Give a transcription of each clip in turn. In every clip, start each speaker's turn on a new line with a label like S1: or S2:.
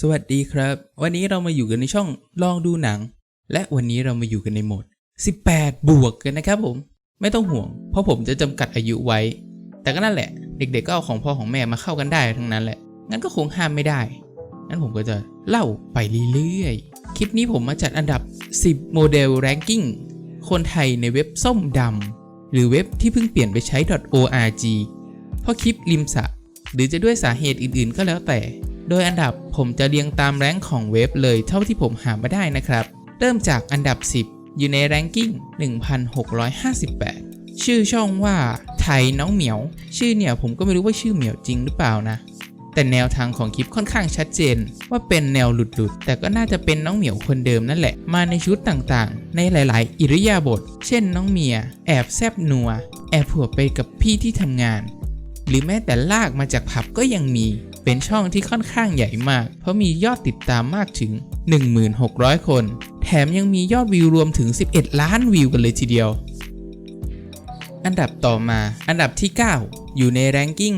S1: สวัสดีครับ วันนี้เรามาอยู่กันในช่องลองดูหนัง และวันนี้เรามาอยู่กันในโหมด 18 บวกกันนะครับผม ไม่ต้องห่วง เพราะผมจะจำกัดอายุไว้ แต่ก็นั่นแหละ เด็กๆก็เอาของพ่อของแม่มาเข้ากันได้ทั้งนั้นแหละ งั้นก็คงห้ามไม่ได้ งั้นผมก็จะเล่าไปเรื่อยๆ คลิปนี้ผมมาจัดอันดับ 10 โมเดลแรงกิ้ง คนไทยในเว็บส้มดำ หรือเว็บที่เพิ่งเปลี่ยนไปใช้ .org เพราะคลิปริมสระหรือจะด้วยสาเหตุอื่นๆ ก็แล้วแต่ โดยอันดับผมจะเรียงตามแรงค์ของเว็บเลยเท่าที่ผมหามาได้นะครับ เริ่มจากอันดับ 10 อยู่ในแรงกิ้ง 1658 ชื่อช่องว่าไทยน้องเหมียว ชื่อเนี่ยผมก็ไม่รู้ว่าชื่อเหมียวจริงหรือเปล่านะแต่แนวทางของคลิปค่อนข้างชัดเจน ว่าเป็นแนวหลุดๆ แต่ก็น่าจะเป็นน้องเหมียวคนเดิมนั่นแหละ มาในชุดต่างๆ ในหลายๆ อิริยาบถ เช่นน้องเมีย แอบแซบนัว แอบผัวไปกับพี่ที่ทำงาน หรือแม้แต่ลากมาจากผับก็ยังมี เป็นช่องที่ค่อนข้างใหญ่มาก เพราะมียอดติดตามมากถึง 1600 คน แถมยังมียอดวิวรวมถึง 11 ล้านวิวกันเลยทีเดียว อันดับต่อมา อันดับที่ 9 อยู่ในแรงกิ้ง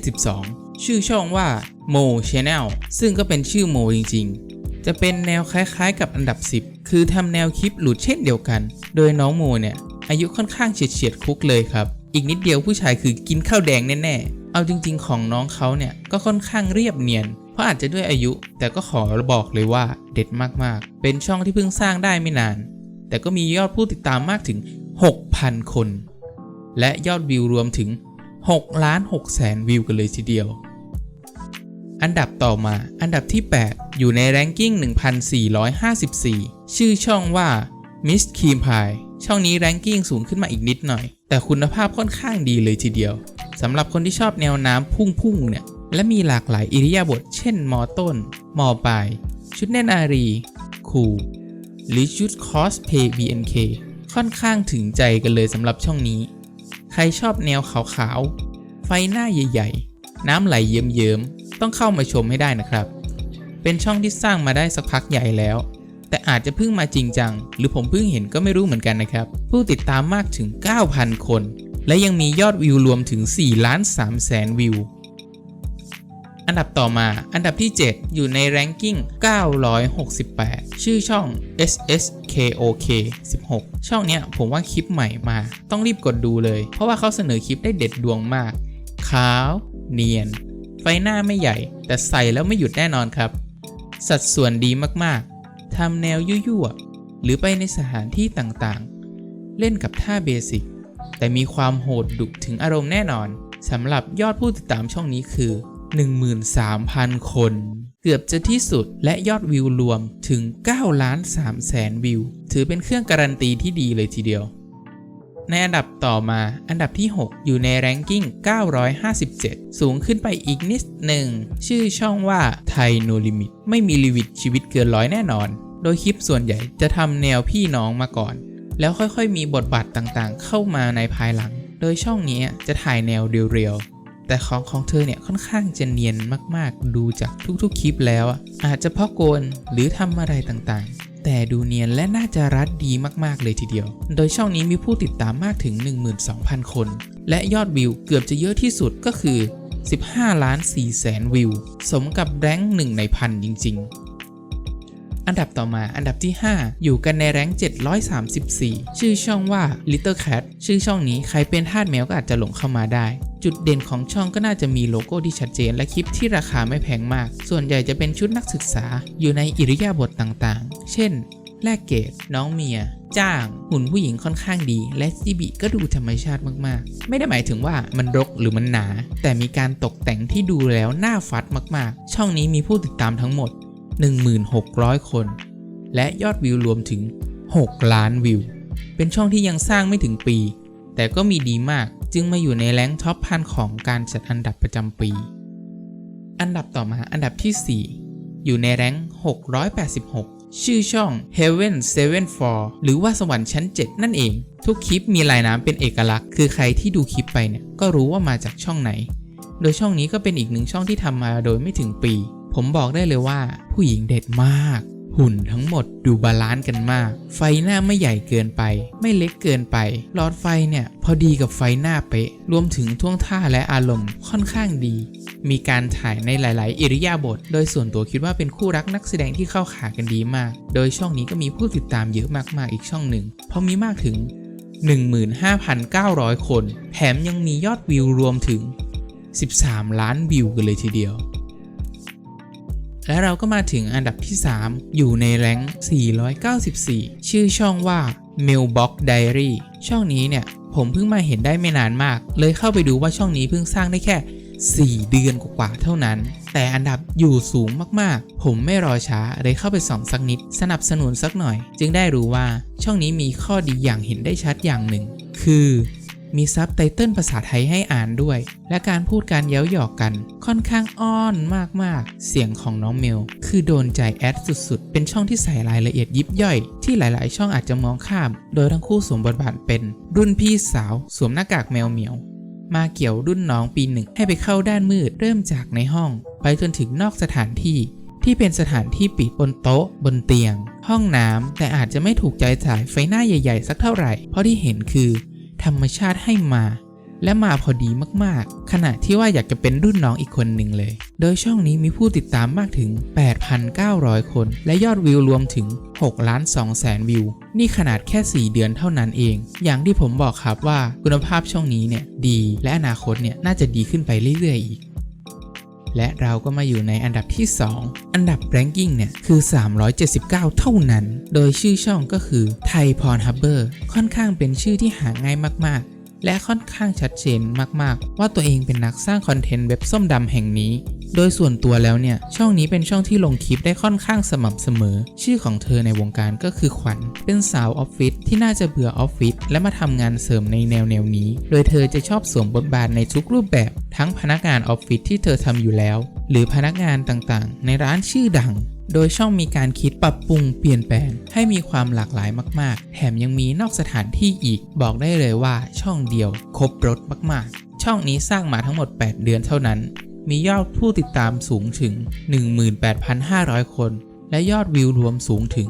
S1: 1472 ชื่อช่องว่า Mo Channel ซึ่งก็เป็นชื่อโมจริงๆ จะเป็นแนวคล้ายๆ กับอันดับ 10 คือทำแนวคลิปหลุดเช่นเดียวกัน โดยน้องโมเนี่ยอายุค่อนข้างเฉียดเฉียดคุกเลยครับ อีกนิดเดียวผู้ชายคือกินข้าวแดงแน่ๆ เอาจริง ๆ ของน้องเขาเนี่ยก็ค่อนข้างเรียบเนียน เพราะอาจจะด้วยอายุ แต่ก็ขอบอกเลยว่าเด็ดมากๆ เป็นช่องที่เพิ่งสร้างได้ไม่นาน แต่ก็มียอดผู้ติดตามมากถึง 6,000 คน และยอดวิวรวมถึง6ล้าน6แสนวิวกันเลยทีเดียว อันดับต่อมาอันดับที่ 8 อยู่ในแรงกิ้ง 1454 ชื่อช่องว่า Miss Cream Pie ช่องนี้แรงกิ้งสูงขึ้นมาอีกนิดหน่อย แต่คุณภาพค่อนข้างดีเลยทีเดียว สำหรับคนที่ชอบแนวน้ำพุ่งๆเนี่ยและมีหลากหลายอิริยาบถเช่นมอต้น มอปลาย ชุดแน่นารี คูลหรือชุดคอสเพย์ BNK ค่อนข้างถึงใจกันเลยสำหรับช่องนี้ ใครชอบแนวขาวๆ ไฟหน้าใหญ่ๆ น้ำไหลเยิ้มๆ ต้องเข้ามาชมให้ได้นะครับ เป็นช่องที่สร้างมาได้สักพักใหญ่แล้ว แต่อาจจะเพิ่งมาจริงจัง หรือผมเพิ่งเห็นก็ไม่รู้เหมือนกันนะครับ ผู้ติดตามมากถึง 9,000 คน และยังมียอดวิวรวมถึง4ล้าน3แสนวิว อันดับต่อมา อันดับที่ 7 อยู่ในแรงกิ้ง 968 ชื่อช่อง SSKOK 16 ช่องเนี้ยผมว่าคลิปใหม่มา ต้องรีบกดดูเลย เพราะว่าเขาเสนอคลิปได้เด็ดดวงมาก ขาว เนียน ไฟหน้าไม่ใหญ่ แต่ใส่แล้วไม่หยุดแน่นอนครับ สัดส่วนดีมากๆทำแนวยั่วๆหรือไปในสถานที่ต่างๆ เล่นกับท่าเบสิก แต่มีความโหดดุถึงอารมณ์แน่นอนสำหรับยอดผู้ติดตามช่องนี้คือ 13,000 คน เกือบจะที่สุดและยอดวิวรวมถึง9ล้าน3แสนวิว ถือเป็นเครื่องการันตีที่ดีเลยทีเดียว ในอันดับต่อมาอันดับที่ 6 อยู่ในแรงกิ้ง 957 สูงขึ้นไปอีกนิดหนึ่ง ชื่อช่องว่าไทยโนลิมิต ไม่มีลิมิตชีวิตเกินร้อยแน่นอน โดยคลิปส่วนใหญ่จะทำแนวพี่น้องมาก่อน แล้วค่อยๆ มีบทบาทต่างๆ เข้ามาในภายหลัง โดยช่องนี้จะถ่ายแนวเรียวๆ แต่ของของเธอเนี่ยค่อนข้างจะเนียนมากๆ ดูจากทุกๆ คลิปแล้ว อาจจะเพราะโกนหรือทำอะไรต่างๆแต่ดูเนียนและน่าจะรัดดีมากๆเลยทีเดียว โดยช่องนี้มีผู้ติดตามมากถึง 12,000 คน และยอดวิวเกือบจะเยอะที่สุดก็คือ 15 ล้าน4แสนวิว สมกับแรงค์หนึ่งในพันจริงๆ อันดับต่อมาอันดับที่ 5 อยู่กันในแรง734 ชื่อช่องว่า Little Cat ชื่อช่องนี้ใครเป็นทาสแมวก็อาจจะหลงเข้ามาได้ จุดเด่นของช่องก็น่าจะมีโลโก้ที่ชัดเจน และคลิปที่ราคาไม่แพงมาก ส่วนใหญ่จะเป็นชุดนักศึกษา อยู่ในอิริยาบถต่างๆ เช่น แลกเกตน้องเมียจ้างหุ่นผู้หญิงค่อนข้างดี และจิบิก็ดูธรรมชาติมากๆ ไม่ได้หมายถึงว่ามันรกหรือมันหนา แต่มีการตกแต่งที่ดูแล้วน่าฟัดมากๆ ช่องนี้มีผู้ติดตามทั้งหมด 1600 คน และยอดวิวรวมถึง 6 ล้านวิว เป็นช่องที่ยังสร้างไม่ถึงปี แต่ก็มีดีมากจึงมาอยู่ในแรงท็อปพันของการจัดอันดับประจำปี อันดับต่อมาอันดับที่ 4 อยู่ในแรง686ชื่อช่อง Heaven 74หรือว่าสวรรค์ชั้น 7 นั่นเอง ทุกคลิปมีลายน้ำเป็นเอกลักษณ์ คือใครที่ดูคลิปไปเนี่ย ก็รู้ว่ามาจากช่องไหน โดยช่องนี้ก็เป็นอีกหนึ่งช่องที่ทำมาโดยไม่ถึงปี ผมบอกได้เลยว่า ผู้หญิงเด็ดมาก หุ่นทั้งหมดดูบาลานซ์กันมาก ไฟหน้าไม่ใหญ่เกินไป ไม่เล็กเกินไป หลอดไฟเนี่ย พอดีกับไฟหน้าเป๊ะ รวมถึงท่วงท่าและอารมณ์ค่อนข้างดี มีการถ่ายในหลาย ๆ อิริยาบถ โดยส่วนตัวคิดว่าเป็นคู่รักนักแสดงที่เข้าขากันดีมาก โดยช่องนี้ก็มีผู้ติดตามเยอะมาก ๆ อีกช่องหนึ่ง เพราะมีมากถึง 15,900 คน แถมยังมียอดวิวรวมถึง 13 ล้านวิวกันเลยทีเดียว และเราก็มาถึงอันดับที่ 3 อยู่ในแรง494 ชื่อช่องว่า Mailbox Diary ช่องนี้เนี่ย ผมเพิ่งมาเห็นได้ไม่นานมาก เลยเข้าไปดูว่าช่องนี้เพิ่งสร้างได้แค่ 4 เดือนกว่าๆเท่านั้น แต่อันดับอยู่สูงมากๆ ผมไม่รอช้าเลยเข้าไปส่องสักนิด สนับสนุนสักหน่อย จึงได้รู้ว่าช่องนี้มีข้อดีอย่างเห็นได้ชัดอย่างหนึ่ง คือ มีซับไตเติลภาษาไทยให้อ่านด้วย และการพูดการเย้าหยอกกัน ค่อนข้างอ้อนมากๆ เสียงของน้องเมล คือโดนใจแอดสุดๆ เป็นช่องที่ใส่รายละเอียดยิบย่อย ที่หลายๆ ช่องอาจจะมองข้าม โดยทั้งคู่สวมบทบาทเป็น รุ่นพี่สาวสวมหน้ากากแมวเหมียว มาเกี่ยวรุ่นน้องปีหนึ่งให้ไปเข้าด้านมืดเริ่มจากในห้อง ไปจนถึงนอกสถานที่ที่เป็นสถานที่ปิดบนโต๊ะ บนเตียง ห้องน้ำแต่อาจจะไม่ถูกใจสายไฟหน้าใหญ่ ๆ สักเท่าไหร่ เพราะที่เห็นคือ ธรรมชาติให้มา และมาพอดีมากๆ ขณะที่ว่าอยากจะเป็นรุ่นน้องอีกคนหนึ่งเลย โดยช่องนี้มีผู้ติดตามมากถึง 8,900 คน และยอดวิวรวมถึง6ล้าน2แสนวิว นี่ขนาดแค่ 4 เดือนเท่านั้นเอง อย่างที่ผมบอกครับว่าคุณภาพช่องนี้เนี่ยดี และอนาคตเนี่ยน่าจะดีขึ้นไปเรื่อยๆอีก และเราก็มาอยู่ในอันดับที่ 2 อันดับแรงกิ้งเนี่ย คือ 379 เท่านั้น โดยชื่อช่องก็คือไทยพรฮับเบอร์ค่อนข้างเป็นชื่อที่หาง่ายมากๆ และค่อนข้างชัดเจนมากๆ ว่าตัวเองเป็นนักสร้างคอนเทนต์เว็บส้มดำแห่งนี้ โดยส่วนตัวแล้วเนี่ย ช่องนี้เป็นช่องที่ลงคลิปได้ค่อนข้างสม่ำเสมอ ชื่อของเธอในวงการก็คือขวัญ เป็นสาวออฟฟิศที่น่าจะเบื่อออฟฟิศและมาทำงานเสริมในแนวแนวนี้ โดยเธอจะชอบสวมบทบาทในทุกรูปแบบ ทั้งพนักงานออฟฟิศที่เธอทำอยู่แล้ว หรือพนักงานต่างๆ ในร้านชื่อดัง โดยช่องมีการคิดปรับปรุงเปลี่ยนแปลงให้มีความหลากหลายมาก ๆ แถมยังมีนอกสถานที่อีก บอกได้เลยว่าช่องเดียว ครบรถมาก ๆ ช่องนี้สร้างมาทั้งหมด 8 เดือนเท่านั้น มียอดผู้ติดตามสูงถึง 18,500 คน และยอดวิวรวมสูงถึง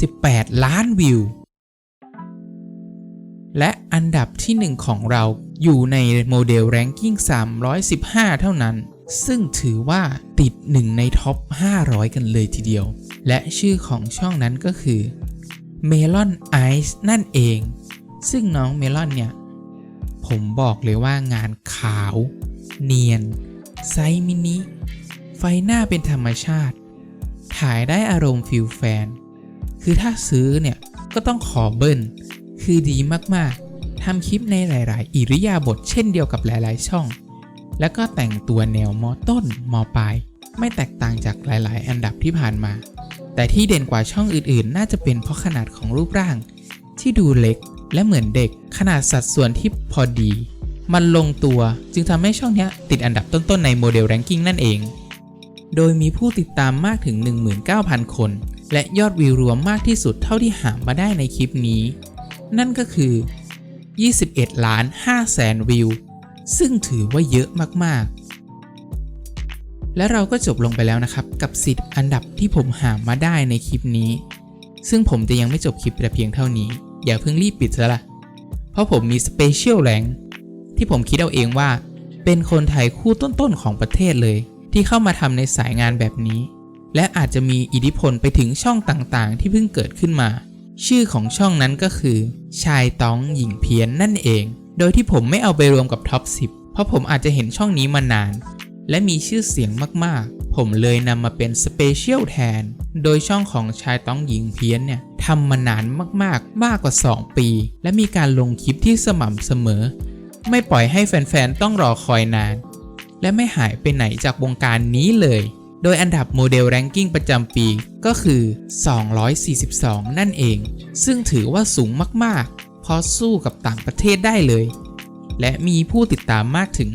S1: 18 ล้านวิว และอันดับที่ 1 ของเราอยู่ในโมเดล Ranking 315 เท่านั้น ซึ่งถือว่าติด1ในท็อป 500 กันเลยทีเดียว และชื่อของช่องนั้นก็คือ Melon Ice นั่นเอง ซึ่งน้องเมลอนเนี่ย ผมบอกเลยว่างานขาว เนียน ไซส์มินิ ไฟหน้าเป็นธรรมชาติ ถ่ายได้อารมณ์ฟิลแฟน คือถ้าซื้อเนี่ย ก็ต้องขอเบิ้ล คือดีมากๆทำคลิปในหลาย ๆ อิริยาบถเช่นเดียวกับหลาย ๆ ช่อง แล้วก็แต่งตัวแนวมอต้นมอปลาย ไม่แตกต่างจากหลาย ๆ อันดับที่ผ่านมา แต่ที่เด่นกว่าช่องอื่น ๆ น่าจะเป็นเพราะขนาดของรูปร่าง ที่ดูเล็กและเหมือนเด็ก ขนาดสัดส่วนที่พอดี มันลงตัวจึงทำให้ช่องนี้ติดอันดับต้น ๆ ในโมเดลแรงกิ้งนั่นเอง โดยมีผู้ติดตามมากถึง 19,000 คน และยอดวิวรวมมากที่สุดเท่าที่หามาได้ในคลิปนี้ นั่นก็คือ 21 ล้าน5แสนวิว ซึ่งถือว่าเยอะมากๆ และเราก็จบลงไปแล้วนะครับ กับ 10 อันดับที่ผมหามาได้ในคลิปนี้ ซึ่งผมจะยังไม่จบคลิปแต่เพียงเท่านี้ อย่าเพิ่งรีบปิดซะละเพราะผมมีสเปเชียลแรงที่ผมคิดเอาเองว่า เป็นคนไทยคู่ต้นๆของประเทศเลย ที่เข้ามาทำในสายงานแบบนี้ และอาจจะมีอิทธิพลไปถึงช่องต่างๆ ที่เพิ่งเกิดขึ้นมา ชื่อของช่องนั้นก็คือ ชายต้องหญิงเพี้ยนนั่นเอง โดยที่ผมไม่เอาไปรวมกับท็อป 10 เพราะผมอาจจะเห็นช่องนี้มานาน และมีชื่อเสียงมากๆ ผมเลยนำมาเป็นสเปเชียลแทน โดยช่องของชายต้องหญิงเพี้ยนเนี่ยทำมานานมากๆ มากกว่า 2 ปี และมีการลงคลิปที่สม่ำเสมอ ไม่ปล่อยให้แฟนๆ ต้องรอคอยนาน และไม่หายไปไหนจากวงการนี้เลย โดยอันดับโมเดลแรงกิ้งประจำปีก็คือ 242 นั่นเอง ซึ่งถือว่าสูงมากๆ พอสู้กับต่างประเทศได้เลย และมีผู้ติดตามมากถึง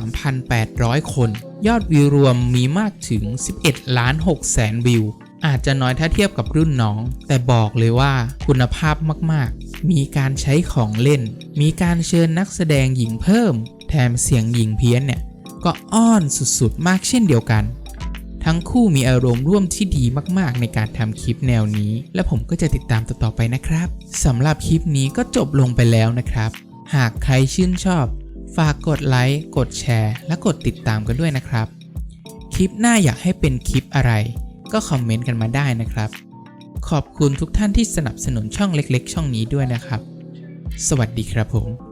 S1: 23,800 คน ยอดวิวรวมมีมากถึง 11 ล้าน6แสนวิว อาจจะน้อยถ้าเทียบกับรุ่นน้อง แต่บอกเลยว่าคุณภาพมากๆ มีการใช้ของเล่น มีการเชิญนักแสดงหญิงเพิ่ม แถมเสียงหญิงเพี้ยนเนี่ย ก็อ้อนสุดๆ มากเช่นเดียวกัน ทั้งคู่มีอารมณ์ร่วมที่ดีมากๆ ในการทำคลิปแนวนี้ และผมก็จะติดตามต่อๆไปนะครับสำหรับคลิปนี้ก็จบลงไปแล้วนะครับ หากใครชื่นชอบ ฝากกดไลค์กดแชร์ และกดติดตามกันด้วยนะครับ คลิปหน้าอยากให้เป็นคลิปอะไร ก็คอมเมนต์กันมาได้นะครับ ขอบคุณทุกท่านที่สนับสนุนช่องเล็ก ๆ ช่องนี้ด้วยนะครับ สวัสดีครับผม